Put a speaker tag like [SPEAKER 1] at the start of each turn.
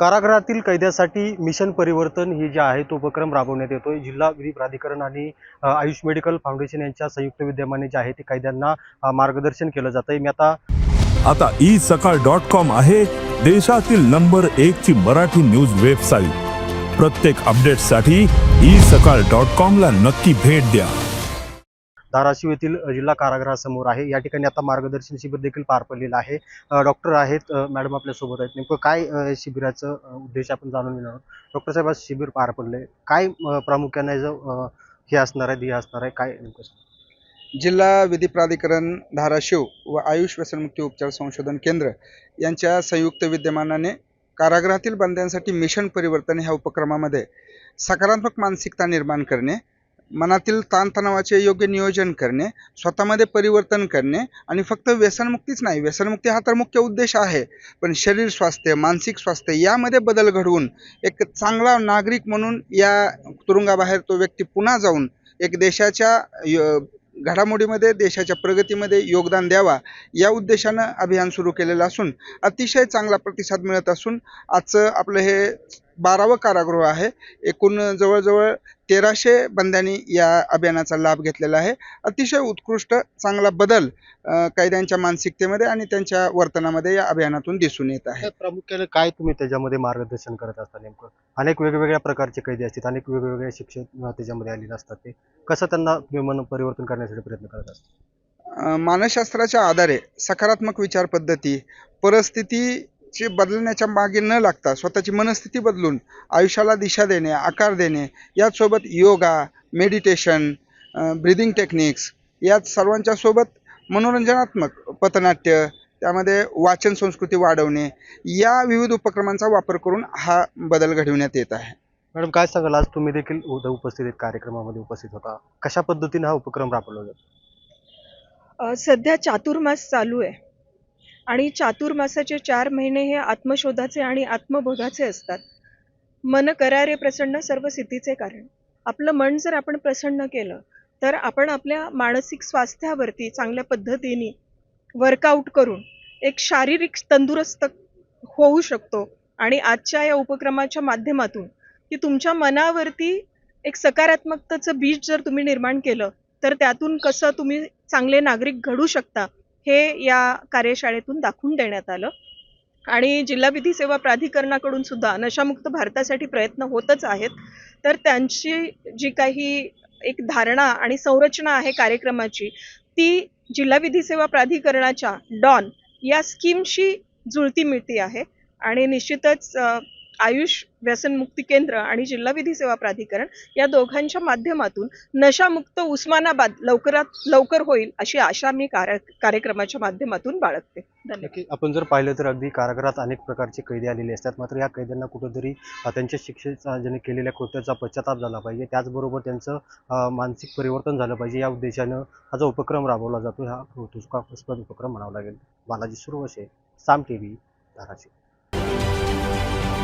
[SPEAKER 1] कारागृहातील कैद्यासाठी मिशन परिवर्तन हे जे आहे तो उपक्रम राबवण्यात येतोय. जिल्हा विधी प्राधिकरण आणि आयुष मेडिकल फाउंडेशन यांच्या संयुक्त विद्यमाने जे आहे ते कैद्यांना मार्गदर्शन केलं जातं आहे मी आता
[SPEAKER 2] आता ई सकाळ डॉट कॉम आहे देशातील नंबर एक ची मराठी न्यूज वेबसाईट. प्रत्येक अपडेटसाठी ई सकाळ डॉट कॉम ला नक्की भेट द्या.
[SPEAKER 1] धाराशिव येथील जिल्हा कारागृहासमोर आहे. या ठिकाणी आता मार्गदर्शन शिबिर देखील पार पडलेलं आहे. डॉक्टर आहेत मॅडम आपल्यासोबत आहेत. नेमकं काय शिबिराचं उद्देश आपण जाणून घेणार आहोत? डॉक्टर साहेब आज शिबिर पार पडले काय प्रामुख्याने जो हे असणार आहे ध्येय असणार आहे काय नेमकं
[SPEAKER 3] जिल्हा विधी प्राधिकरण धाराशिव व आयुष व्यसनमुक्ती उपचार संशोधन केंद्र यांच्या संयुक्त विद्यमानाने कारागृहातील बंद्यांसाठी मिशन परिवर्तन ह्या उपक्रमामध्ये सकारात्मक मानसिकता निर्माण करणे मनातील ताणतणावाचे योग्य नियोजन करणे स्वतःमध्ये परिवर्तन करणे आणि फक्त व्यसनमुक्तीच नाही व्यसनमुक्ती हा तर मुख्य उद्देश आहे पण शरीर स्वास्थ्य मानसिक स्वास्थ्य यामध्ये बदल घडवून एक चांगला नागरिक म्हणून या तुरुंगाबाहेर तो व्यक्ती पुन्हा जाऊन एक देशाच्या य- घडामोडीमध्ये देशाच्या प्रगतीमध्ये योगदान द्यावा या उद्देशानं अभियान सुरू केलेलं असून अतिशय चांगला प्रतिसाद मिळत असून आजचं आपलं हे बारावं कारागृह आहे. एकूण जवळजवळ तेराशे बंद्यांनी या अभियानाचा लाभ घेतलेला आहे. अतिशय उत्कृष्ट चांगला बदल कैद्यांच्या मानसिकतेमध्ये आणि त्यांच्या वर्तनामध्ये या अभियानातून दिसून येत आहे.
[SPEAKER 1] प्रामुख्याने काय तुम्ही त्याच्यामध्ये मार्गदर्शन करत असता नेमकं? अनेक वेगवेगळ्या प्रकारचे कैदी असतात अनेक वेगवेगळे शिक्षक अ, त्याच्यामध्ये आलेले असतात ते. कसं त्यांना तुम्ही मन परिवर्तन करण्यासाठी प्रयत्न करत असता
[SPEAKER 3] अ, मानसशास्त्राच्या आधारे सकारात्मक विचार पद्धती परिस्थितीची बदलण्याच्या मागे न लागता स्वतःची मनस्थिती बदलून आयुष्याला दिशा देणे आकार देणे याचसोबत योगा मेडिटेशन ब्रिदिंग टेक्निक्स यात सर्वांच्या सोबत मनोरंजनात्मक पथनाट्य त्यामध्ये वाचन संस्कृती वाढवणे या विविध उपक्रमांचा वापर करून हा बदल घडविण्यात येत आहे.
[SPEAKER 1] मॅडम काय सांगाल? आज तुम्ही देखील उद्या उपस्थित कार्यक्रमामध्ये उपस्थित होता. कशा पद्धतीने हा उपक्रम राबवला जातो?
[SPEAKER 4] सध्या चातुर्मास चालू आहे. आणि चातुर्मासाचे चार महिने हे आत्मशोधाचे आणि आत्मबोधाचे असतात. मन करारे प्रसन्न सर्व सिद्धीचे कारण. आपलं मन जर आपण प्रसन्न केलं तर आपण आपल्या मानसिक स्वास्थ्यावरती चांगल्या पद्धतीने वर्कआउट करून एक शारीरिक तंदुरुस्त होऊ शकतो. आणि आजच्या या उपक्रमाच्या माध्यमातून की तुमच्या मनावरती एक सकारात्मकतेचं बीज जर तुम्ही निर्माण केलं तर त्यातून कसं तुम्ही चांगले नागरिक घडू शकता हे या कार्यशाळेतून दाखवून देण्यात आलं. आणि जिल्हा विधी सेवा प्राधिकरणाकडून सुद्धा नशामुक्त भारतासाठी प्रयत्न होतच आहेत. तर त्यांची जी काही एक धारणा आणि संरचना आहे कार्यक्रमाची ती जिल्हा विधी सेवा प्राधिकरणाच्या डॉन या स्कीमशी जुळती मिळती आहे. आणि निश्चितच आयुष व्यसनमुक्ती केंद्र आणि जिल्हा विधी सेवा प्राधिकरण या दोघांच्या माध्यमातून नशामुक्त उस्मानाबाद लवकरात लवकर होईल अशी आशा मी कार्य कार्यक्रमाच्या माध्यमातून बाळगते. धन्यवाद.
[SPEAKER 1] आपण जर पाहिलं तर अगदी कारागृहात अनेक प्रकारचे कैदी आलेले असतात. मात्र या कैद्यांना कुठंतरी त्यांच्या शिक्षेचा ज्याने केलेल्या कृत्याचा पश्चाताप झाला पाहिजे. त्याचबरोबर त्यांचं मानसिक परिवर्तन झालं पाहिजे. या उद्देशानं हा जो उपक्रम राबवला जातो हा कौतुकास्पद उपक्रम म्हणावा लागेल. Balaji Survase Saam T V Dharashiv.